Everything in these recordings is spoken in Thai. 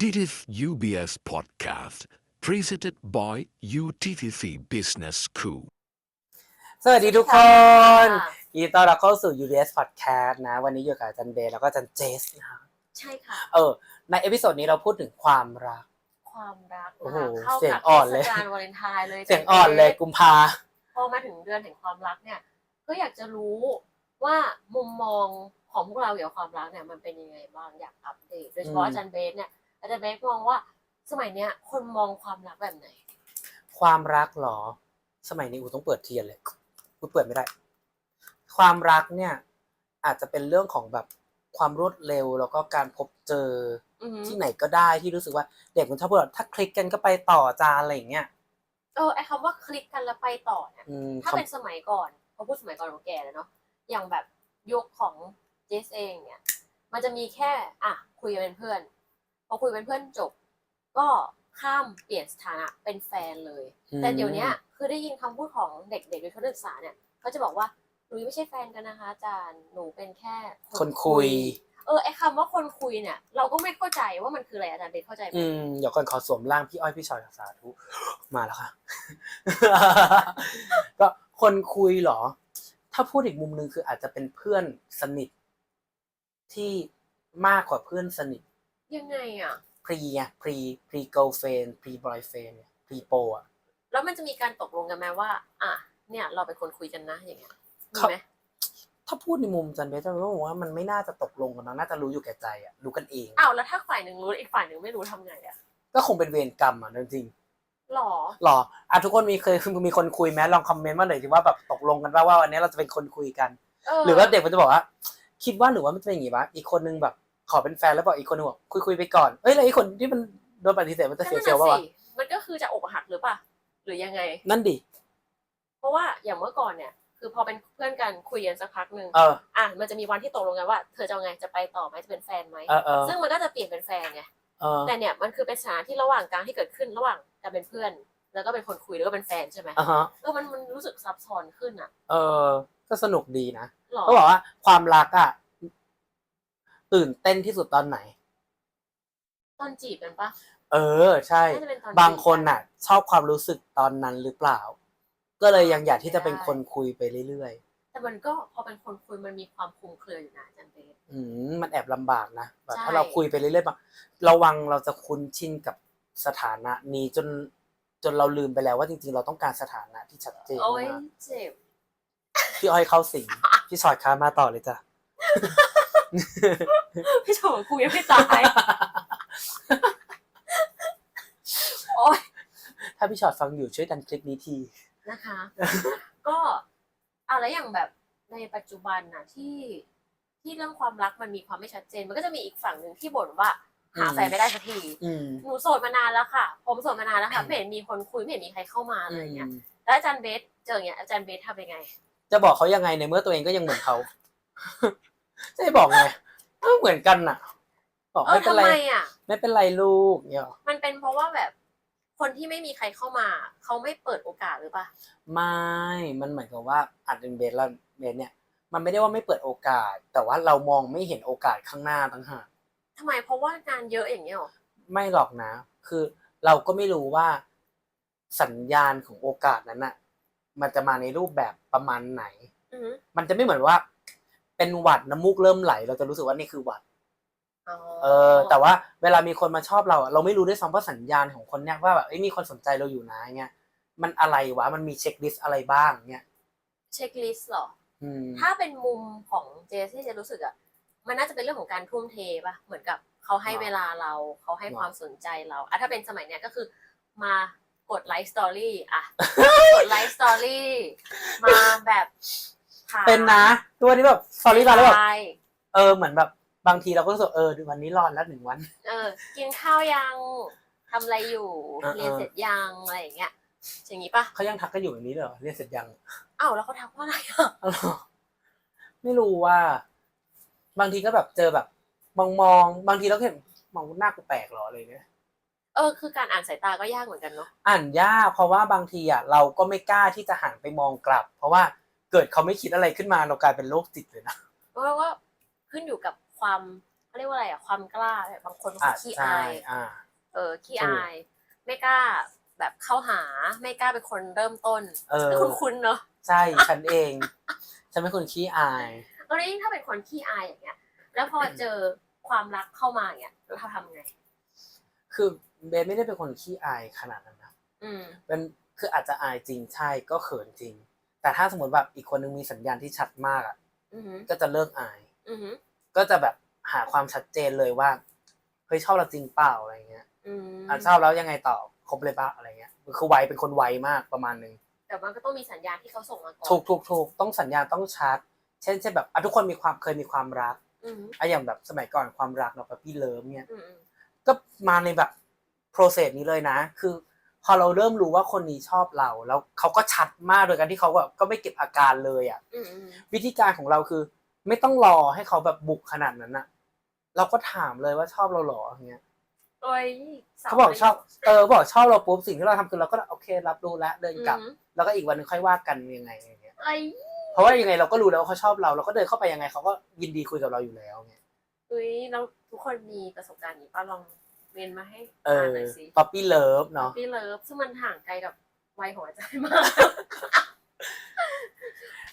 This is UBS podcast presented by UTTC Business School. สวัสดีทุกคนค่ะ ยินดีต้อนรับเข้าสู่ UBS Podcast นะ วันนี้อยู่กับอาจันเบย์แล้วก็อาจันเจสนะใช่ค่ะ เออ ในเอพิโซดนี้เราพูดถึงความรัก ความรักโอ้นะโหคะเข้าเสียงกับอ่อนเลยเทศกาลวาเลนไทน์เลยเสียงอ่อนเลยกุมภา พอมาถึงเดือนแห่งความรักเนี่ย ก็อยากจะรู้ว่ามุมมองของพวกเราเกี่ยวกับความรักเนี่ยมันเป็นยังไงบ้างอยากอัปเดตโดยเฉพาะอืม อาจารย์เบสเนี่ย อาจารย์เบสมองว่าสมัยเนี้ย คนมองความรักแบบไหน ความรักเหรอ สมัยนี้อูต้องเปิดเทียนเลยอูเปิดไม่ได้ ความรักเนี่ย อาจจะเป็นเรื่องของแบบความรวดเร็วแล้วก็การพบเจออือหือที่ไหนก็ได้ที่รู้สึกว่าเด็กมันชอบพูดว่าถ้าคลิกกันก็ไปต่อจานอะไรอย่างเงี้ยเออไอคำว่าคลิกกันแล้วไปต่อเนี่ยอืมถ้าคำเป็นสมัยก่อนพอพูดสมัยก่อนของแกเลยเนาะอย่างแบบยุคของเจสเองเนี่ย มันจะมีแค่ อะ คุยกันเป็นเพื่อน พอคุยเป็นเพื่อนจบ ก็ข้ามเปลี่ยนสถานะเป็นแฟนเลย แต่เดี๋ยวเนี้ยคือได้ยินคำพูดของเด็กๆโดยเฉพาะนักศึกษาเนี่ยเขาจะบอกว่าหนูยังไม่ใช่แฟนกันนะคะอาจารย์หนูเป็นแค่คนคุย เออไอคำว่าคนคุยเนี่ย เราก็ไม่เข้าใจว่ามันคืออะไรอาจารย์เบนเข้าใจไหมอืมเดี๋ยวก่อนขอสวมร่างพี่อ้อยพี่ชอยสาธุมาแล้วค่ะ ก็คนคุยเหรอ ถ้าพูดอีกมุมหนึงคืออาจจะเป็นเพื่อนสนิทที่มากกว่าเพื่อนสนิท ยังไงอะ พรีไงพรีพรีเกิลเฟนพรีบอยเฟนพรีโปอะแล้วมันจะมีการตกลงกันไหมว่า อะ เนี่ย เราเป็นคนคุยกันนะอย่างเงี้ยมีครับไหมถ้าพูดในมุมจันเบสจะบอกว่ามันไม่น่าจะตกลงกันนะน่าจะรู้อยู่แก่ใจอะรู้กันเองอ้าวแล้วถ้าฝ่ายหนึ่งรู้อีกฝ่ายหนึ่งไม่รู้ทำไงอะก็คงเป็นเวรกรรมอะจริงหรอๆหรออะทุกคนมีเคยมีคนคุยไหมลองคอมเมนต์มาหน่อยสิว่าแบบตกลงกันว่าว่าวันนี้เราจะเป็นคนคุยกันเออหรือว่าเด็กมันจะบอกว่าคิดว่าหรือว่ามันจะเป็นอย่างงี้ปะอีกคนนึงแบบ ขอเป็นแฟนแล้วบอกอีกคนนึงบอกคุยคุยๆไปก่อนเอ้ยแล้วอีกคนที่มันโดนปฏิเสธมันจะนั่เสียนเซลน่ะล์ป่าวะสิมันก็คือจะอกหักหรือเปล่าหรือยังไง นั่นดิเพราะว่าอย่างเมื่อก่อนเนี่ย คือพอเป็นเพื่อนกันคุยกันสักพักหนึ่งเออ อะมันจะมีวันที่ตกลงกันว่าเธอจะเอาไงจะไปต่อไหมจะเป็นแฟนไหมเออเออซึ่งมันก็จะเปลี่ยนเป็นแฟนไงเออแต่เนี่ยมันคือเป็นสถานที่ระหว่างกลางที่เกิดขึ้นระหว่างการเป็นเพื่อน แล้วก็เป็นคนคุยแล้วก็เป็นแฟนใช่ไหมอะฮะเออมันมันรู้สึกซับซ้อนขึ้นอะเออ ก็สนุกดีนะ หรอเขาบอกว่าความรักอะ ตื่นเต้นที่สุดตอนไหน ตอนจีบกันปะ เออ ใช่ น่าจะเป็นตอนบางคนจีกัน่ะ ชอบความรู้สึกตอนนั้นหรือเปล่า ก็เลยยังอยากที่จะเป็นคนคุยไปเรื่อยแต่มันก็พอเป็นคนคุยมันมีความคลุมเครืออยู่นะอาจันเบส ๆอืมมันแอบลำบากนะแบบใช่ ถ้าเราคุยไปเรื่อยๆบางระวังเราจะคุ้นชินกับสถานะนี้จนจนเราลืมไปแล้วว่าจริงๆ เราต้องการสถานะที่ชัดเจนโอ้ยมากเจ็บพี่อ้อยเข้าสิงพี่ชอดค้ามาต่อเลยจ้ะ พี่ชมกูยังไม่ตาย โอ้ยถ้าพี่ชอดฟังอยู่ช่วยดันคลิปนี้ที นะคะ ก็อะไรอย่างแบบในปัจจุบันนะที่ที่เรื่องความรักมันมีความไม่ชัดเจน มันก็จะมีอีกฝั่งหนึ่งที่บ่นว่า หาแฟนไม่ได้สักทีอืม หนูโสดมานานแล้วค่ะ ผมโสดมานานแล้วค่ะไม่เห็นมีคนคุยไม่เห็นมีใครเข้ามาเลยอย่างเงี้ยอืมแล้วอาจารย์เบสเจออย่างเงี้ยอาจารย์เบสทำยังไง จะบอกเขายังไงในเมื่อตัวเองก็ยังเหมือนเขา จะให้บอกไงก็เหมือนกันน่ะ บอกเออไม่เป็นทำไร ไมอะ ไม่เป็นไรลูกเนี่ยหรอมันเป็นเพราะว่าแบบคนที่ไม่มีใครเข้ามา เขาไม่เปิดโอกาสหรือปะไม่ มันเหมือนกับว่าอัดเป็นเบสแล้วเบสเนี่ย มันไม่ได้ว่าไม่เปิดโอกาส แต่ว่าเรามองไม่เห็นโอกาสข้างหน้าต่างหาก ทำไมเพราะว่างานเยอะอย่างเงี้ยหรอไม่หรอกนะ คือเราก็ไม่รู้ว่าสัญญาณของโอกาสนั้นน่ะ มันจะมาในรูปแบบประมาณไหน อือหือมันจะไม่เหมือนว่า เป็นหวัดน้ำมูกเริ่มไหล เราจะรู้สึกว่านี่คือหวัดอ๋อเออ แต่ว่าเวลามีคนมาชอบเราอะเราไม่รู้ด้วยซ้ำว่าสัญญาณของคนเนี้ยว่าแบบเอ้ยมีคนสนใจเราอยู่นะเงี้ยมันอะไรวะมันมีเช็คลิสต์อะไรบ้างเงี้ยเช็คลิสต์เหรอ อืม ถ้าเป็นมุมของเจสที่เจะรู้สึกอะมันน่าจะเป็นเรื่องของการทุ่มเทปะเหมือนกับเขาให้หรอเวลาเราเขาให้หรอความสนใจเราอะถ้าเป็นสมัยเนี้ยก็คือมากดไลฟ์สตอรี่อะกดไลฟ์สตอรี่มาแบบ ถ่ายเป็นนะตัวนี้แบบสอรี่มาแล้วแบบถ่ายเออเหมือนแบบบางทีเราก็รู้สึกเออวันนี้รอดแล้วหนึ่งวัน เออ กินข้าวยังทำอะไรอยู่ เออเรียนเสร็จยังอะไรอย่างเงี้ยอย่างงี้ปะเขายังทักกันอยู่แบบนี้เลยเหรอเรียนเสร็จยังอ้าวแล้วเขาทักว่าอะไรอะอ๋อเหรอไม่รู้ว่า บางทีก็แบบเจอแบบ มองมองๆบางทีเราก็เห็นมองหน้ากูแปลกเหรออะไรเงี้ยเออคือการอ่านสายตาก็ยากเหมือนกันเนาะอ่านยากเพราะว่าบางทีอะเราก็ไม่กล้าที่จะหันไปมองกลับ เพราะว่า เกิดเขาไม่คิดอะไรขึ้นมาเรากลายเป็นโรคจิตเลยนะเพราะว่าขึ้นอยู่กับความเขาเรียกว่าอะไรอะความกล้าแบบบางคนเขาอะขี้ใช่อายอ่าเออขี้ถูกอาย ไม่กล้าแบบเข้าหาไม่กล้าเป็นคนเริ่มต้นเออคุณคุณเนาะใช่ฉันเองฉันเป็นคนขี้อายตอนนี้ถ้าเป็นคนขี้อายอย่างเงี้ย แล้วพอเจอความรักเข้ามาอย่างเงี้ยเราทำไง คือเบนไม่ได้เป็นคนขี้อายขนาดนั้นนะอืมเป็นคืออาจจะอายจริงใช่ก็เขินจริง แต่ถ้าสมมติแบบอีกคนนึงมีสัญญาณที่ชัดมากอะอือหือก็จะเลิกอายอือหือก็จะแบบหาความชัดเจนเลยว่าเฮ้ยชอบเราจริงเปล่าอะไรเงี้ยอืมอะชอบแล้วยังไงต่อครบเลยปะอะไรเงี้ยคือไวเป็นคนไวมากประมาณนึงแต่มันก็ต้องมีสัญญาณที่เขาส่งมาก่อนถูกถูกถูกต้องสัญญาณต้องชัดเช่นเช่นแบบอะทุกคนมีความเคยมีความรักอือหืออะอย่างแบบสมัยก่อนความรักเนาะแบบพี่เลิฟเนี่ยอืมอืมก็มาในแบบ process นี้เลยนะ คือ พอเราเริ่มรู้ว่าคนนี้ชอบเรา แล้วเขาก็ชัดมากโดยการที่เขาแบบก็ไม่เก็บอาการเลยอะ่ะอืมอืมวิธีการของเราคือ ไม่ต้องรอให้เขาแบบบุกขนาดนั้นอะเราก็ถามเลยว่าชอบเราเหรออย่างเงี้ยโอ้ยสวเขาบอกชอบเออบอกชอบเราปุ๊บสิ่งที่เราทำคือเราก็โอเค รับรู้แล้วเดินกลับอืมแล้วก็อีกวันหนึงค่อยว่ากันยังไงอย่างเงี้ยไอ้ยเพราะว่ายังไงเราก็รู้แล้วว่าเขาชอบเราเราก็เดินเข้าไปยังไงเขาก็ยินดีคุยกับเราอยู่แล้วเงี้ยเอ้ยเราทุกคนมีประสบการณ์นี้ป้าลอง เมนมาให้เออ่านอหน่อยสิป๊อปปี้เลิฟเนาะ พี่เลิฟซึ่งมันห่างไกลกับวัยของอาจารย์มาก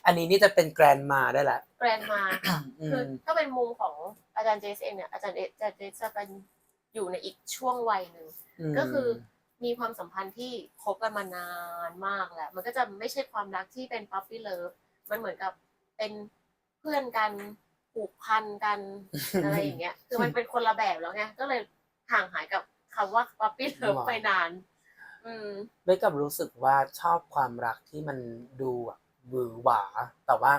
อันนี้นี่จะเป็นแกรนมาได้ละแกรนมาค่ะอืคือมถ้าเป็นมุมของอาจารย์เจสเองเนี่ยอาจารย์เออาจารย์เจสจะเป็นอยู่ในอีกช่วงวัยหนึ่ง มก็คือมีความสัมพันธ์ที่คบกันมานานมากแล้ว มันก็จะไม่ใช่ความรักที่เป็นปั๊ p ปี้เลิฟมันเหมือนกับเป็นเพื่อนกันผูกพันกัน อะไรอย่างเงี้ย คือมันเป็นคนละแบบแล้วไงก็เลย ห่างหายกับคำว่าปั๊ p ปี้เลิฟว้าวไปนาน อืม เบสกับรู้สึกว่าชอบความรักที่มันดูอะหวือหวา แต่ว่า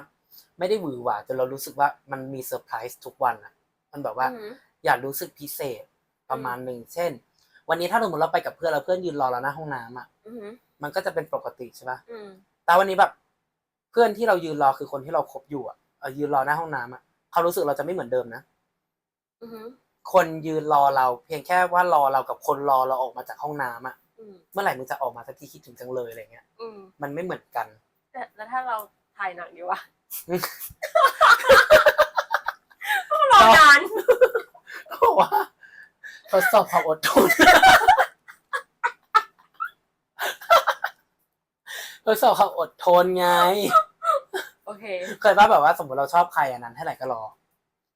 ไม่ได้หวือหวาจนเรารู้สึกว่ามันมีเซอร์ไพรส์ทุกวันอะมันแบบว่าอืม อยากรู้สึกพิเศษประมาณหนึ่งเช่น วันนี้ถ้าสมมติเราไปกับเพื่อนแล้วเพื่อนยืนรอเราหน้าห้องน้ำอะอืมมันก็จะเป็นปกติใช่ปะ อืม แต่วันนี้แบบเพื่อนที่เรายืนรอคือคนที่เราคบอยู่อะเออยืนรอหน้าห้องน้ำอะเขารู้สึกเราจะไม่เหมือนเดิมนะ อืม คนยืนรอเรา เพียงแค่ว่ารอเรากับคนรอเราออกมาจากห้องน้ำอะอืมเมื่อไหร่มึงจะออกมาสักทีคิดถึงจังเลยอะไรเงี้ยอืมมันไม่เหมือนกัน แต่แล้วถ้าเราถ่ายหนังดีวะอืมรอนาน เพราะว่าทดสอบความอดทนทดสอบความอดทนไง โอเค เคยว่าแบบว่าสมมติเราชอบใครอันนั้นเท่าไหร่ก็รอ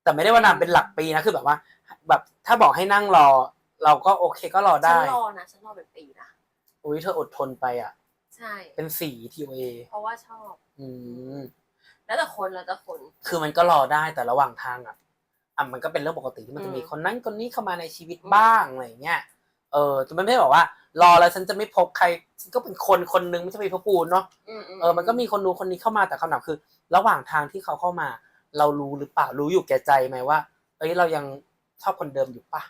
แต่ไม่ได้ว่านานเป็นหลักปีนะคือแบบว่า แบบถ้าบอกให้นั่งรอ เราก็โอเคก็รอฉัได้ นรอนะฉันรอเป็นปีนะ อุ้ยเธออดทนไปอะ ใช่ เป็นสีทีเอเพราะว่าชอบ อืม แล้วแต่คนแล้วแต่คน คือมันก็รอได้แต่ระหว่างทางอะอะมันก็เป็นเรื่องปกติที่มันจะมีอืมคนนั้นคนนี้เข้ามาในชีวิตอืม บ้างอะไรอย่างเงี้ย เออแต่มันไม่ได้บอกว่า รอแล้วฉันจะไม่พบใครฉันก็เป็นคนคนนึงไม่ใช่เป็นพระปูนเนาะ อืมเออ มันก็มีคนนู้นคนนี้เข้ามาแต่คำถามคือ ระหว่างทางที่เขาเข้ามา เรารู้หรือเปล่า รู้อยู่แก่ใจไหมว่า เอ้ย เรายัง ชอบคนเดิมอยู่ปะ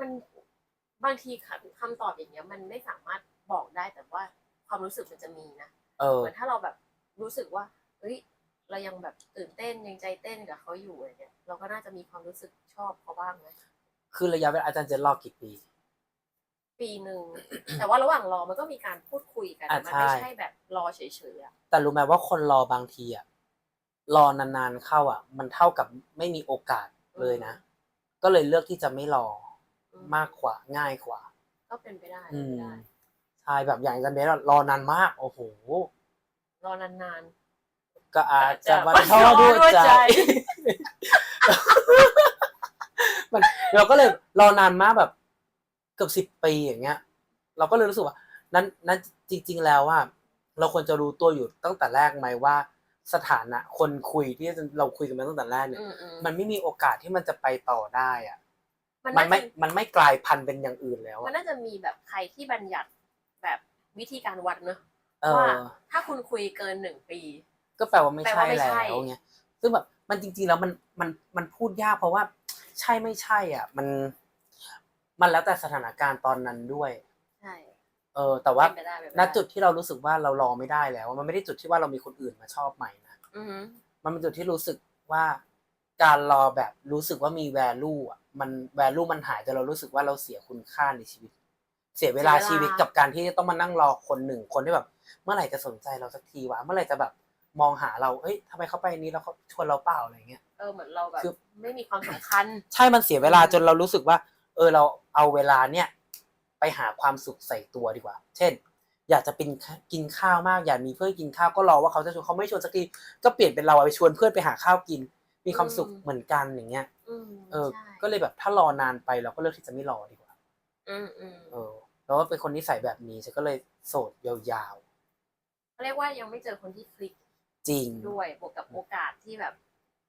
มันบางทีคำคำตอบอย่างเงี้ย มันไม่สามารถบอกได้แต่ว่าความรู้สึกมันจะมีนะเออเหมือนถ้าเราแบบรู้สึกว่าเฮ้ยเรายังแบบตื่นเต้นยังใจเต้นกับเขาอยู่อะไรเงี้ยเราก็น่าจะมีความรู้สึกชอบเขาบ้างไหมคือระยะเวลาอาจารย์เจะรอกี่ปี ปีหนึ่งแต่ว่าระหว่างรอมันก็มีการพูดคุยกันอะมันใช่ไม่ใช่แบบรอเฉยๆอะแต่รู้ไหมว่าคนรอบางทีอะรอนานๆเข้าอะ มันเท่ากับไม่มีโอกาส เลยนะ ก็เลยเลือกที่จะไม่รออืมมากกว่าง่ายกว่า ก็เป็นไปได้อืเป็นไปมได้ ใช่แบบอย่างอาจารย์เบสอะรอนานมาก โอ้โห รอนานก็อาจจะอาจจะวันท้อด้วยใจ มันเราก็เลยรอนานมากแบบเกือบสิบปีอย่างเงี้ย เราก็เลยรู้สึกว่า นั้นนั้นจริง ๆ แล้วว่า เราควรจะรู้ตัวอยู่ตั้งแต่แรกไหมว่า สถานะคนคุยที่เราคุยกันมาตั้งแต่แรกๆเนี่ยอืมอืมมันไม่มีโอกาสที่มันจะไปต่อได้อะมันมันน่าไม่จะมันไม่กลายพันธุ์เป็นอย่างอื่นแล้ว มันอะน่าจะมีแบบใครที่บัญญัติแบบวิธีการวัดเนอะเอว่าอถ้าคุณคุยเกินหนึ่งปี ก็แปลว่าไม่แปลใช่ว่าไม่แล้ใช่วไงซึ่งแบบมันจริงๆแล้วมันมันมันพูดยากเพราะว่า ใช่ไม่ใช่ อะ มัน มันแล้วแต่สถานการณ์ตอนนั้นด้วย ใช่ เออ แต่ว่าเป็นไปได้เป็นไปณไจุดที่เรารู้สึกว่าเรารอไม่ได้แล้วมันไม่ได้จุดที่ว่าเรามีคนอื่นมาชอบใหม่นะอือฮึมันเป็นจุดที่รู้สึกว่าการรอแบบรู้สึกว่ามี value อะมัน value มันหายแต่เรารู้สึกว่าเราเสียคุณค่าในชีวิต เสียเวลาชีวิตกับการที่ต้องมานั่งรอคนหนึ่งคนที่แบบ เมื่อไหร่จะสนใจเราสักทีวะเมื่อไหร่จะแบบมองหาเราเอ้ยทำไมเขาไปนี้แล้วเขาชวนเราเปล่าอะไรเงี้ย เออเหมือนเราแบบคือ ไม่มีความสำคัญ ใช่มันเสียเวลาอืมจนเรารู้สึกว่า เออเราเอาเวลาเนี่ย ไปหาความสุขใส่ตัวดีกว่า เช่น อยากจะเป็นกินข้าวมาก อยากมีเพื่อนกินข้าวก็รอว่าเขาจะชวนเขาไม่ชวนสักทีก็เปลี่ยนเป็นเราไปชวนเพื่อนไปหาข้าวกิน มีความสุขเหมือนกันอย่างเงี้ยอืมเออใช่ก็เลยแบบถ้ารอนานไปเราก็เลือกที่จะไม่รอดีกว่าอืมอืมเออแล้วก็เป็นคนนิสัยแบบนี้ฉันก็เลยโสดยาวเขาเรียกว่ายังไม่เจอคนที่คลิกๆจริงด้วยบวกกับโอกาสที่แบบ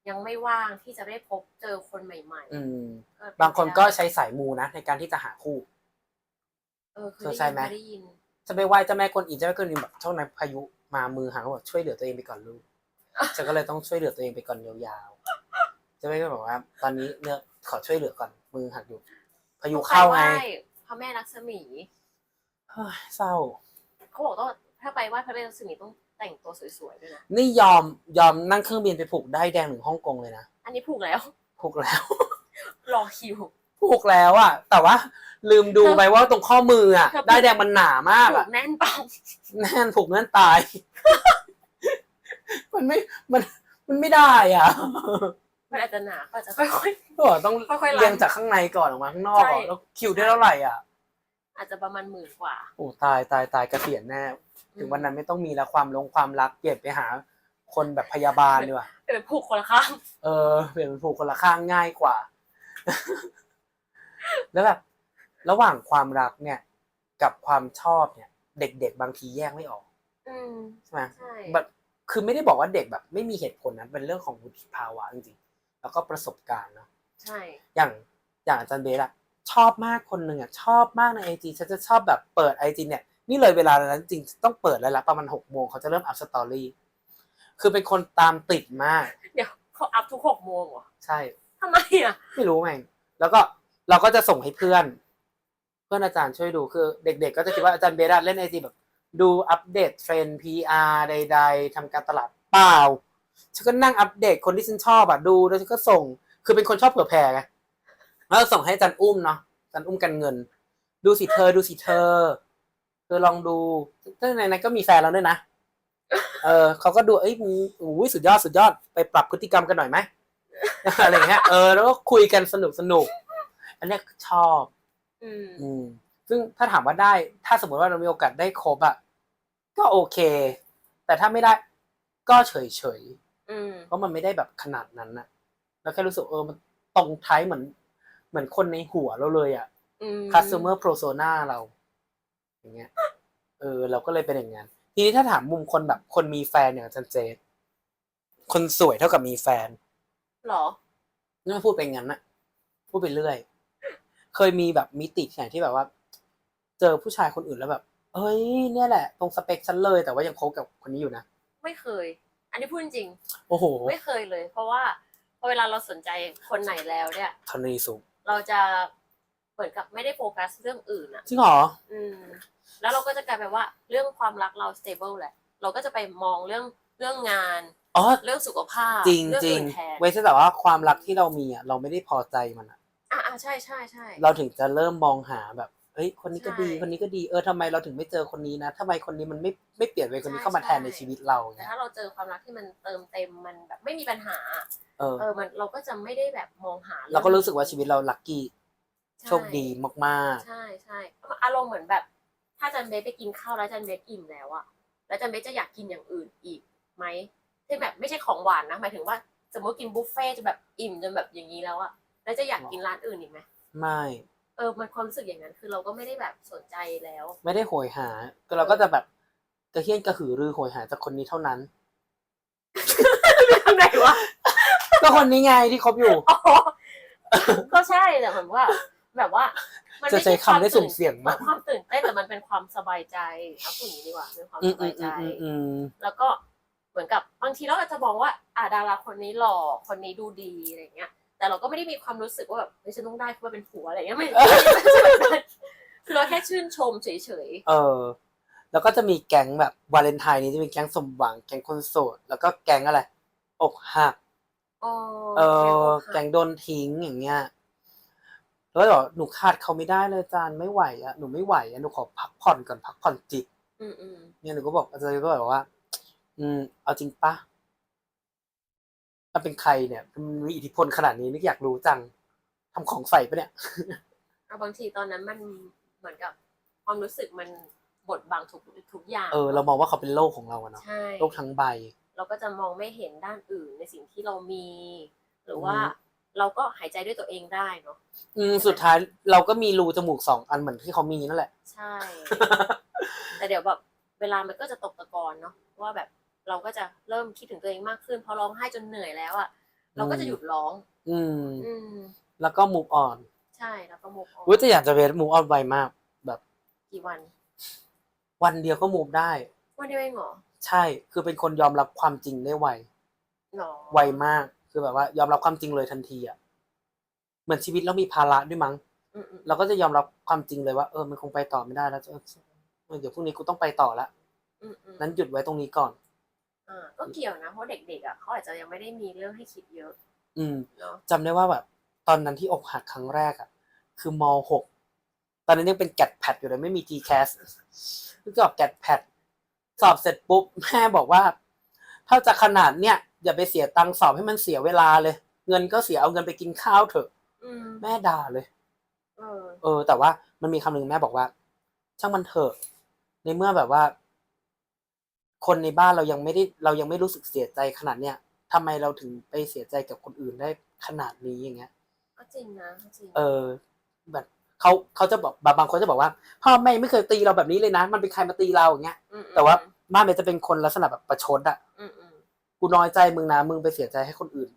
ยังไม่ว่างที่จะได้พบเจอคนใหม่อืมๆเป็ไปบางคนก็ได้ใช้สายมูนะในการที่จะหาคู่ เออเคเธอยได้ใช่ยินไหมเคยได้ยินจะไปไหว้เจ้าแม่กวนอิมเจ้าแม่กวนอิมแบบช่วงนั้นพายุมามือหางก็บอกช่วยเหลือตัวเองไปก่อนลูกฉันก็เลยต้องช่วยเหลือตัวเองไปก่อนยาวๆเจ้าแม่ก็บอกว่า ตอนนี้เนี่ยขอช่วยเหลือก่อนมือหักอยู่ พายุเข้าไงต้องปหว้พระแม่ลักษมีเฮ้ยเศร้า เขาบอกต้องถ้าไปไหว้พระแม่ลักษมีต้องแต่งตัวสวยๆด้วยนะนี่ยอมยอมนั่งเครื่องบินไปผูกได้ายแดงถึงฮ่องกงเลยนะอันนี้ผูกแล้ว ผูกแล้ว รอคิวผูกแล้วอะแต่ว่า ลืมดูไปว่าตรงข้อมืออะเธอผูกได้ายแดงมันหนามากผูอะกแน่นเปล่าแน่นผูกแน่นตาย มันไม่มันมันไม่ได้อะมันอาจจะหนาก็อาจจะค่อยก็ต้องค่อยๆรันเรียงจากข้างในก่อนออกมาข้างนอกใช่ก่อนแล้วคิวได้เท่าไหร่อะๆอาจจะประมาณหมื่นกว่า โอ้ตายตายตายเกษียณแน่ถึงวันนั้นไม่ต้องมีแล้วความลงความรักเปลี่ยนไปหา คนแบบพยาบาลดีกว่า เป็นผูกคนละข้างเออเปลี่ยนเป็นผูกคนละข้างง่ายกว่า แล้วแบบ ระหว่างความรักเนี่ย กับความชอบเนี่ย เด็ก ๆ บางทีแยกไม่ออกอืมใช่ไหมใช่แบบคือไม่ได้บอกว่าเด็กแบบ ไม่มีเหตุผลนะเป็นเรื่องของวุฒิภาวะจริงๆแล้วก็ประสบการณ์เนาะใช่ อย่างอย่างอาจารย์เบสอะชอบมากคนหนึ่งอะชอบมากในไอจีฉันจะชอบแบบเปิดไอจีเนี่ยนี่เลยเวลาแล้วจริงๆต้องเปิดแล้วละประมาณหกโมงเขาจะเริ่มอัพสตอรี่คือเป็นคนตามติดมาก เดี๋ยวเขาอัพทุกหกโมงเหรอใช่ทำไมอะ ไม่รู้แม่งแล้วก็เราก็จะส่งให้เพื่อนเพื่อนอาจารย์ช่วยดูคือเด็ก ๆ ก็จะคิดว่าอาจารย์เบสอะเล่นไอจีแบบ ดูอัปเดตเทรนด์ PR ใด ๆทำการตลาดเปล่าฉันก็นั่งอัปเดตคนที่ฉันชอบอะดูแล้วฉันก็ส่ง คือเป็นคนชอบเผื่อแผ่ไงแล้วส่งให้อาจันอุ้มเนาะอาจันอุ้มกันเงิน ดูสิเธอดูสิเธอเธอลองดูถ้าในนั้นก็มีแฟนแล้วด้วยนะเออเขาก็ดูเอ้ยมึงอุ้ยสุดยอดสุดยอดไปปรับพฤติกรรมกันหน่อยไหมอะไรเงี้ยเออแล้วก็คุยกันสนุกสนุก อันนี้ชอบ อืมอืม ซึ่งถ้าถามว่าได้ ถ้าสมมติว่าเรามีโอกาสได้ครบอะก็โอเค แต่ถ้าไม่ได้ก็เฉยเฉยๆอืมเพราะมันไม่ได้แบบขนาดนั้นนะแล้วแค่รู้สึกเออมันตรงท้ายเหมือน เหมือนคนในหัวเราเลยอะอืม customer persona เรา อย่างเงี้ย เออ เราก็เลยเป็นอย่างนั้นทีนี้ถ้าถามมุมคนแบบ คนมีแฟนอย่างอาจันเจนคนสวยเท่ากับมีแฟนหรอนี่พูดไปงั้นนะพูดไปเรื่อย เคยมีแบบมิติที่ไหนที่แบบว่า เจอผู้ชายคนอื่นแล้วแบบเฮ้ยเนี่ยแหละ ตรงสเปคฉันเลยแต่ว่ายังคบกับคนนี้อยู่นะไม่เคย อันนี้พูดจริงโอ้โหไม่เคยเลย เพราะว่าพอเวลาเราสนใจคนไหนแล้วเนี่ยทนีสูงเราจะเหมือนกับไม่ได้โฟกัสเรื่องอื่นอะจริงเหรออืม แล้วเราก็จะกลายเป็นว่าเรื่องความรักเรา stable แหละ เราก็จะไปมองเรื่องเรื่องงานอ๋อเรื่องสุขภาพจริงเรื่องจริงอื่นแทนเว้ยแต่ว่าความรักที่เรามีอะเราไม่ได้พอใจมันอะ อะอะใช่ใช่ใช่ เราถึงจะเริ่มมองหาแบบเฮ้ยคนนี้ก็ดีใช่ คนนี้ก็ดีเออทำไมเราถึงไม่เจอคนนี้นะทำไมคนนี้มันไม่ไม่เปลี่ยนไปคนนี้ใช่เข้ามาแทนใช่ในชีวิตเราแต่เงี้ยถ้าเราเจอความรักที่มันเติมเต็มมันแบบไม่มีปัญหา เออ เออมันเราก็จะไม่ได้แบบมองหาเราก็รู้สึกว่าชีวิตเราลัคกี้ใช่โชคดีมากใช่ใช่อารมณ์เหมือนแบบ ถ้าจันเบสไปกินข้าวแล้วจันเบสอิ่มแล้วอะแล้วจันเบสจะอยากกินอย่างอื่นอีกไหมที่แบบไม่ใช่ของหวานนะหมายถึงว่า สมมติกินบุฟเฟ่ต์จะแบบอิ่มจนแบบอย่างนี้แล้วอะ แล้วจะอยากกินร้านอื่นอีกไหมๆไม่ เออมันความรู้สึกอย่างนั้น คือเราก็ไม่ได้แบบสนใจแล้ว ไม่ได้โหยหา ก็เราก็จะแบบกระเฮี้ยนกระหือรือโหยหาจากคนนี้เท่านั้นไหนวะก็คนนี้ไงที่คบอยู่ อ๋อก็ใช่แต่เหมือนว่า แบบว่า มันจะไม่ใช้ใช่ความคำได้สุ่มเสี่ยงมากความตื่นเต้นแต่มันเป็นความสบายใจเอาพูดอย่างนี้ดีกว่าเป็นความอืสมอืบามยใจ อืมอืมอืมแล้วก็เหมือนกับบางทีเราอาจจะมองว่า อ่าดาราคนนี้หล่อคนนี้ดูดีอะไรเงี้ย แต่เราก็ไม่ได้มีความรู้สึกว่าแบบเฮ้ยฉันต้องได้เพราะว่าเป็นผัวอะไรเงี้ยไม่ไม่ไม่ใช่แบบนั้นคือเราแค่ชื่นชมเฉยเออ แล้วก็จะมีแก๊งแบบวาเลนไทน์นี้จะมีแก๊งสมหวังแก๊งคนโสด แล้วก็แก๊งอะไร อกหักๆอ๋อเออแกแก๊งโดนทิ้งอย่างเงี้ยแล้วก็บอกหนูขาดเขาไม่ได้เลยอาจารย์ไม่ไหวอะหนูไม่ไหวอะหนูขอพักผ่อนก่อนพักผ่อนจิตอืมอืมเนี่ยหนูก็บอกอาจารย์ก็บอกว่า อืมเอาจริงปะ มันเป็นใครเนี่ยมันมีอิทธิพลขนาดนี้นึกอยากรู้จังทำของใส่ปะเนี่ย เอาบางทีตอนนั้นมันเหมือนกับความรู้สึกมันบดบังทุกทุกอย่างเออ เรามองว่าเขาเป็นโลกของเราอะเนาะใช่ โลกทั้งใบ เราก็จะมองไม่เห็นด้านอื่นในสิ่งที่เรามี หรือว่าอืม เราก็หายใจด้วยตัวเองได้เนาะอืมสุดท้ายเราก็มีรูจมูกสองอันเหมือนที่เขามีนั่นแหละ ใช่ แต่เดี๋ยวแบบเวลามันก็จะตกตะกอนเนาะว่าแบบ เราก็จะเริ่มคิดถึงตัวเองมากขึ้นพอร้องไห้จนเหนื่อยแล้วอะเราก็จะหยุดร้อง อืม อืม แล้วก็มูฟออนใช่แล้วก็มุกอออุ้ยแต่อยากจะเวทมูฟออนไวมาก แบบกี่วัน วันเดียวก็มูฟได้ วันเดียวเองเหรอใช่ คือเป็นคนยอมรับความจริงได้ไวหรอไวมาก คือแบบว่า ยอมรับความจริงเลยทันทีอะ เหมือนชีวิตเรามีภาระด้วยมั้งอืมอืมเราก็จะยอมรับความจริงเลยว่า เออ มันคงไปต่อไม่ได้แล้วเออเออเดี๋ยวพรุ่งนี้กูต้องไปต่อละอืมอืมนั้นหยุดไว้ตรงนี้ก่อน อ่าก็เกี่ยวนะเพราะเด็กๆอะเขาอาจจะยังไม่ได้มีเรื่องให้คิดเยอะ อืมเนาะจำได้ว่าแบบ ตอนนั้นที่อกหักครั้งแรกอะ คือมหกตอนนั้นยังเป็นแกดแพดอยู่เลยไม่มี GCAS ก็สอบแกดแพดสอบเสร็จปุ๊บแม่บอกว่า ถ้าจะขนาดเนี้ยอย่าไปเสียตังค์สอบให้มันเสียเวลาเลย เงินก็เสียเอาเงินไปกินข้าวเถอะ อืมแม่ด่าเลย เออ เออ แต่ว่ามันมีคำหนึ่งแม่บอกว่า ช่างมันเถอะ ในเมื่อแบบว่า คนในบ้านเรายังไม่ได้เรายังไม่รู้สึกเสียใจขนาดเนี้ยทำไมเราถึงไปเสียใจกับคนอื่นได้ขนาดนี้อย่างเงี้ย ก็จริงนะก็จริง เออ แบบเขาเขาจะบอกบางบางคนจะบอกว่า พ่อแม่ไม่เคยตีเราแบบนี้เลยนะ มันเป็นใครมาตีเราอย่างเงี้ย อืมแต่ว่า บ้านเมย์จะเป็นคนลักษณะแบบประชดอะอืมอืมกูน้อยใจมึงนะมึงไปเสียใจให้คนอื่น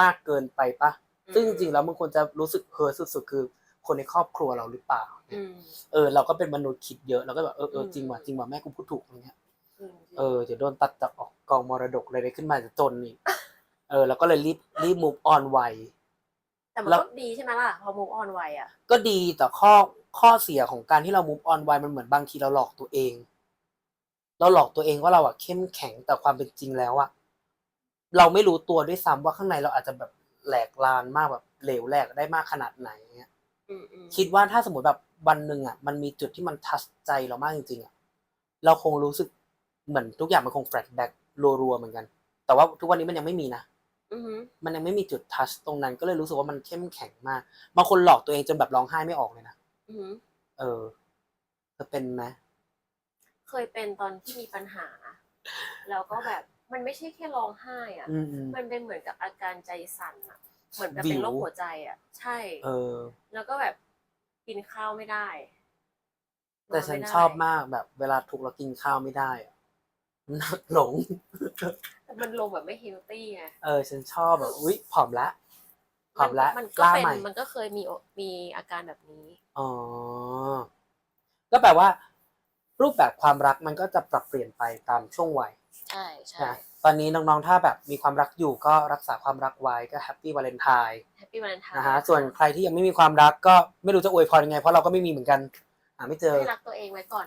มากเกินไปปะซึ่งจริงๆแล้วมึงควรจะรู้สึกเฮอสุดๆคือ คนในครอบครัวเราหรือเปล่า อืม เออเราก็เป็นมนุษย์คิดเยอะเราก็แบบเออเอออืมจริงว่ะจริงว่ะแม่กูพูดถูกอย่างเงี้ยจริงจริง เออเดี๋ยวโดนตัดจากออกกองมรดกอะไรขึ้นมาจะจนอีกเออเราก็เลยรีบรีบมูฟออนไวแต่มันแล้วก็ดีใช่ไหมล่ะ พอ move on ไวอะ ก็ดีแต่ข้อข้อเสียของการที่เรามูฟออนไวมันเหมือนบางทีเราหลอกตัวเอง เราหลอกตัวเองว่าเราอะเข้มแข็งแต่ความเป็นจริงแล้วอะเราไม่รู้ตัวด้วยซ้ำว่าข้างในเราอาจจะแบบแหลกลานมากแบบเหลวแหลกได้มากขนาดไหนเงี้ยอืมอืมคิดว่าถ้าสมมติแบบวันหนึ่งอะมันมีจุดที่มันทัชใจเรามากจริงๆอะเราคงรู้สึก เหมือนทุกอย่างมันคงแฟลชแบ็กรัวๆเหมือนกัน แต่ว่าทุกวันนี้มันยังไม่มีนะอืมมันยังไม่มีจุดทัชตรงนั้น ก็เลยรู้สึกว่ามันเข้มแข็งมากบางคนหลอกตัวเองจนแบบร้องไห้ไม่ออกเลยนะอืมเออจะเป็นไหมเคยเป็นตอนที่มีปัญหา แล้วก็แบบมันไม่ใช่แค่ร้องไห้อะอืมอืมมันเป็นเหมือนกับอาการใจสั่นอะ เหมือนแบบวิวเป็นโรคหัวใจอะ ใช่ เออ แล้วก็แบบกินข้าวไม่ได้ แต่นอนฉันไม่ได้ชอบมากแบบ เวลาถูกเรากินข้าวไม่ได้อะ หนักหลงแต่มันลงแบบไม่เฮลตี้ไงเออ ฉันชอบแบบอุ๊ยผอมละผอมละมันกก็ล้าเป็นใหม่มันก็เคยมีมีอาการแบบนี้ อ๋อ ก็แปลว่า รูปแบบความรักมันก็จะปรับเปลี่ยนไปตามช่วงวัย ใช่ใช่นะตอนนี้น้องๆ ถ้าแบบมีความรักอยู่ก็รักษาความรักไว้ก็แฮปปี้วาเลนไทน์แฮปปี้วันไทน์นะฮะส่วนใครที่ยังไม่มีความรักก็ไม่รู้จะอวยพรยังไงเพราะเราก็ไม่มีเหมือนกันหาไม่เจอให้รักตัวเองไว้ก่อน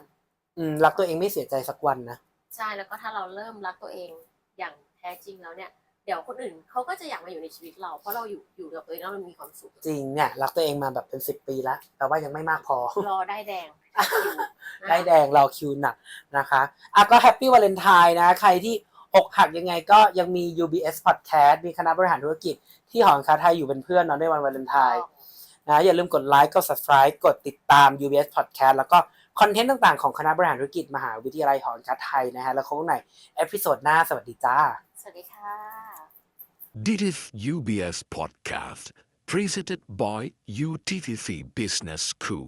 อืมรักตัวเองไม่เสียใจสักวันนะ ใช่แล้วก็ถ้าเราเริ่มรักตัวเองอย่างแท้จริงแล้วเนี่ย เดี๋ยวคนอื่นเขาก็จะอยากมาอยู่ในชีวิตเราเพราะเราอยู่อยู่กับตัวเองแล้วมันมีความสุขจริงเนี่ยรักตัวเองมาแบบเป็นสิบปีแล้วแต่ว่ายังไม่มากพอ รอได้แดงอยู่นะได้แดงรอคิวหนักนะคะอะก็แฮปปี้วาเลนไทน์นะ ใครที่อกหักยังไงก็ยังมี UBS Podcast มีคณะบริหารธุรกิจที่หอการค้าไทยอยู่เป็นเพื่อนเนอนในวันวาเลนไทน์นะอย่าลืมกดไลค์กด subscribe กดติดตาม UBS Podcast แล้วก็ คอนเทนต์ต่างๆของคณะบริหารธุรกิจมหาวิทยาลัยหอการค้าไทยนะฮะแล้วเขาในเอพิโซดหน้าสวัสดีจ้า สวัสดีค่ะ Didif UBS Podcast, presented by UTTC Business School.